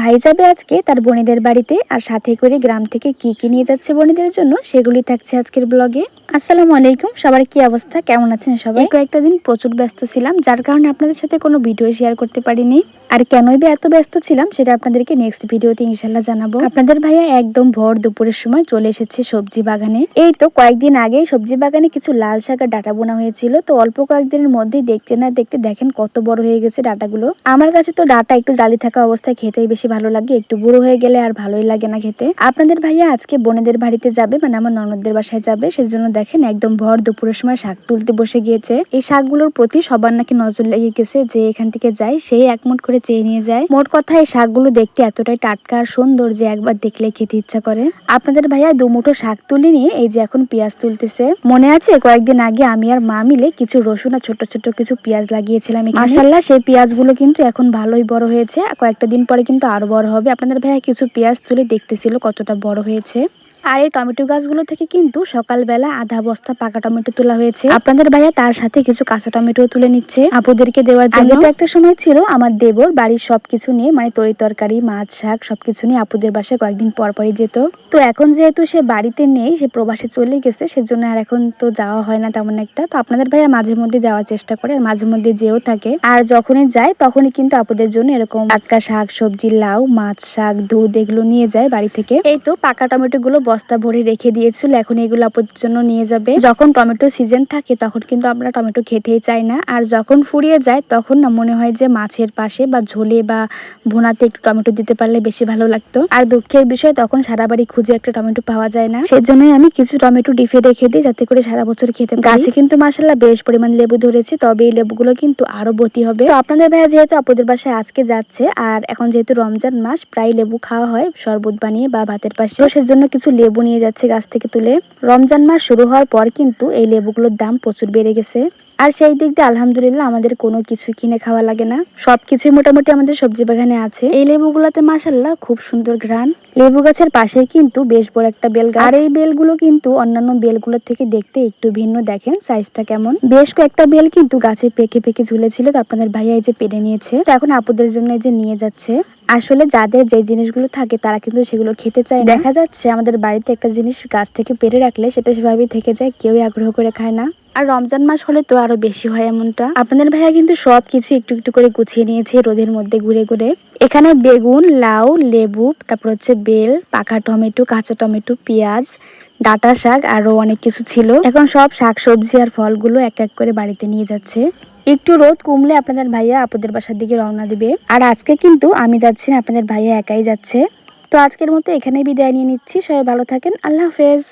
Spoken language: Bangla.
ভাই যাবে আজকে তার বোনেদের বাড়িতে আর সাথে করে গ্রাম থেকে কি কি নিয়ে যাচ্ছে বোনেদের জন্য সেগুলি থাকছে আজকের ব্লগে। আসসালামু আলাইকুম, সবার কি অবস্থা? কেমন আছেন সবাই? কয়েকটা দিন প্রচুর ব্যস্ত ছিলাম, যার কারণে আপনাদের সাথে কোনো ভিডিও শেয়ার করতে পারিনি। আর কেনই বা এত ব্যস্ত ছিলাম সেটা আপনাদেরকে নেক্সট ভিডিওতে ইনশাল্লাহ জানাব। আপনাদের ভাইয়া একদম ভোর দুপুরের সময় চলে এসেছে সবজি বাগানে। এই তো কয়েকদিন আগেই সবজি বাগানে কিছু লাল শাকের ডাটা বোনা হয়েছিল, তো অল্প কয়েকদিনের মধ্যেই দেখতে না দেখতে দেখেন কত বড় হয়ে গেছে ডাটাগুলো। আমার কাছে তো ডাটা একটু জালি থাকা অবস্থায় খেতেই বেশি ভালো লাগে একটু বুড়ো হয়ে গেলে আর ভালোই লাগে না খেতে। আপনাদের ভাইয়া আজকে বোনেদের বাড়িতে যাবে মানে আমার ননদদের বাসায় যাবে। সেজন্য দেখেন একদম ভর দুপুরের সময় শাক তুলতে বসে গিয়েছে। এই শাকগুলোর প্রতি সবার নাকি নজর লেগে গেছে যে এখান থেকে যায় সেই একমুট করে চেয়ে নিয়ে যায়। মোট কথা এই শাকগুলো দেখতে এতটাই টাটকা আর সুন্দর যে একবার দেখলে খেতে ইচ্ছা করে। আপনাদের ভাইয়া দুমুঠো শাক তুলে নিয়ে এই যে এখন পেঁয়াজ তুলতেছে। মনে আছে কয়েকদিন আগে আমি আর মা মিলে কিছু রসুন আর ছোট ছোট কিছু পেঁয়াজ লাগিয়েছিলাম মাসাল্লাহ সেই পেঁয়াজগুলো কিন্তু এখন ভালোই বড় হয়েছে। কয়েকটা দিন পরে কিন্তু আরও বড় হবে। আপনাদের ভাইয়া কিছু পেঁয়াজ তুলে দেখতেছিল কতটা বড় হয়েছে। আর এই টমেটো গাছগুলো থেকে কিন্তু সকালবেলা আধা বস্তা পাকা টমেটো তোলা হয়েছে। আপনাদের ভাইয়া তার সাথে কিছু কাঁচা টমেটো তুলে নিচ্ছে। আপুদেরকে দেওয়ার জন্য তো একটা সময় ছিল আমার দেবর বাড়ির সবকিছু নিয়ে মানে তরি তরকারি মাছ শাক সবকিছু নিয়ে আপুদের বাসায় কয়েকদিন পর পরই যেত। তো এখন যেহেতু সে বাড়িতে নেই সে প্রবাসে চলে গেছে সেজন্য আর এখন তো যাওয়া হয় না তেমন একটা। তো আপনাদের ভাইয়া মাঝে মধ্যে যাওয়ার চেষ্টা করে আর মাঝে মধ্যে যেও থাকে। আর যখনই যায় তখনই কিন্তু আপুদের জন্য এরকম টাটকা শাক সবজি লাউ মাছ শাক দুধ এগুলো নিয়ে যায় বাড়ি থেকে। এই তো পাকা টমেটো গুলো বস্তা ভরে রেখে দিয়েছিল, এখন এগুলো আপুদের জন্য নিয়ে যাবে। যখন টমেটো সিজন থাকে, তখন কিন্তু আমরা টমেটো খেতেই চাই না। আর যখন ফুরিয়ে যায়, তখন না মনে হয় যে মাছের পাশে বা ঝোলে বা ভুনাতে একটু টমেটো দিতে পারলে বেশি ভালো লাগতো। আর দুঃখের বিষয়, তখন সারা বাড়ি খুঁজে একটা টমেটো পাওয়া যায় না। সেজন্যই আমি কিছু টমেটো ডিফে রেখে দিই, যাতে করে সারা বছর খেতে। গাছে কিন্তু মাসাল্লাহ বেশ পরিমাণ লেবু ধরেছে, তবে এই লেবুগুলো কিন্তু আরও বতি হবে। তো আপনাদের ভাইয়া যেহেতু আপুদের বাসায় আজকে যাচ্ছে, আর এখন যেহেতু রমজান মাস, প্রায় লেবু খাওয়া হয়, শরবত বানিয়ে বা ভাতের পাশে। সেজন্য কিছু লেবু নিয়ে যাচ্ছে গাছ থেকে তুলে। রমজান মাস শুরু হওয়ার পর কিন্তু এই লেবুগুলোর দাম প্রচুর বেড়ে গেছে। আর সেই দিক দিয়ে আলহামদুলিল্লাহ আমাদের কোনো কিছু কিনে খাওয়া লাগে না। সবকিছুই মোটামুটি আমাদের সবজি বাগানে আছে। এই লেবুগুলোতে মাসাল্লাহ খুব সুন্দর ঘ্রাণ। লেবু গাছের পাশে কিন্তু বেশ বড় একটা বেল আর এই বেলগুলো কিন্তু অন্যান্য বেলগুলোর থেকে দেখতে একটু ভিন্ন, দেখেন সাইজটা কেমন। বেশ কয়েকটা বেল কিন্তু গাছে পেকে পেকে ঝুলেছিল, তো আপনাদের ভাইয়া এই যে পেরে নিয়েছে। তো এখন আপুদের জন্য এই যে নিয়ে যাচ্ছে। আসলে যাদের যে জিনিসগুলো থাকে, তারা কিন্তু সেগুলো খেতে চায় দেখা যাচ্ছে আমাদের বাড়িতে একটা জিনিস গাছ থেকে পেরে রাখলে সেটা সেভাবেই থেকে যায়, কেউই আগ্রহ করে খায় না। আর রমজান মাস হলে তো আরও বেশি হয় এমনটা। আপনাদের ভাইয়া কিন্তু সব কিছু একটু একটু করে গুছিয়ে নিয়েছে রোদের মধ্যে ঘুরে ঘুরে। এখানে বেগুন, লাউ, লেবু, তারপর হচ্ছে বেল, পাকা টমেটো, কাঁচা টমেটো, পেঁয়াজ, ডাটা শাক আরও অনেক কিছু ছিল। এখন সব শাক সবজি আর ফলগুলো এক এক করে বাড়িতে নিয়ে যাচ্ছে। একটু রোদ কমলে আপনাদের ভাইয়া আপনাদের বাসার দিকে রওনা দিবে। আর আজকে কিন্তু আমি যাচ্ছি না, আপনাদের ভাইয়া একাই যাচ্ছে। তো আজকের মতো এখানেই বিদায় নিয়ে নিচ্ছি। সবাই ভালো থাকেন। আল্লাহ হাফেজ।